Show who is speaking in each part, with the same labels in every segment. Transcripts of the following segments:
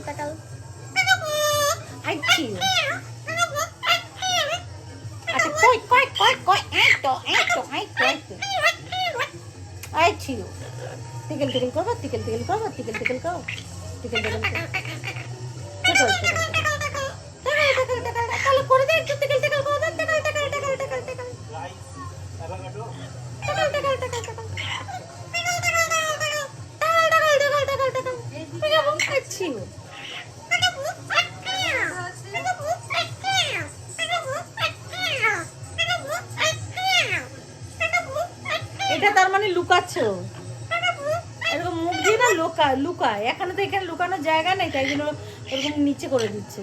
Speaker 1: টাকাল টাকাল আইছি আচ্ছা কই কই কই কই এই তো এই তো এই তো এই তো আইছি টিকেল টিকেল করব টিকেল টিকেল করব টিকেল টিকেল করব টিকেল টিকেল করে দে আচ্ছা এটা তার মানে লুকাচ্ছে। এরকম মুখ দিয়ে না লুকা লুকায় এখানে তো এখানে লুকানোর জায়গা নেই তাই জন্য এরকম নিচে করে দিচ্ছে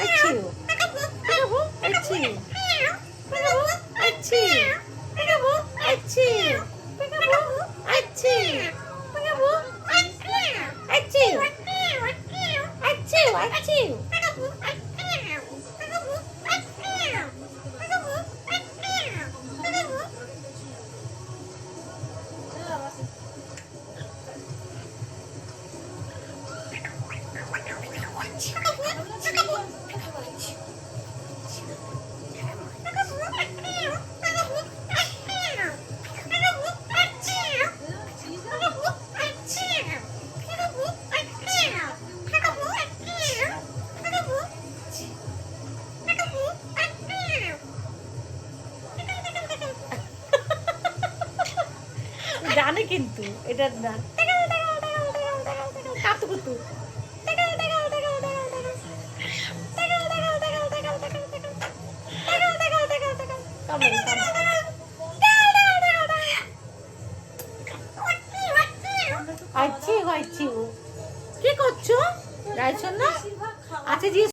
Speaker 1: আচ্ছি ও। জানে কিন্তু এটা কি করছ রায়চন্দ্র আছে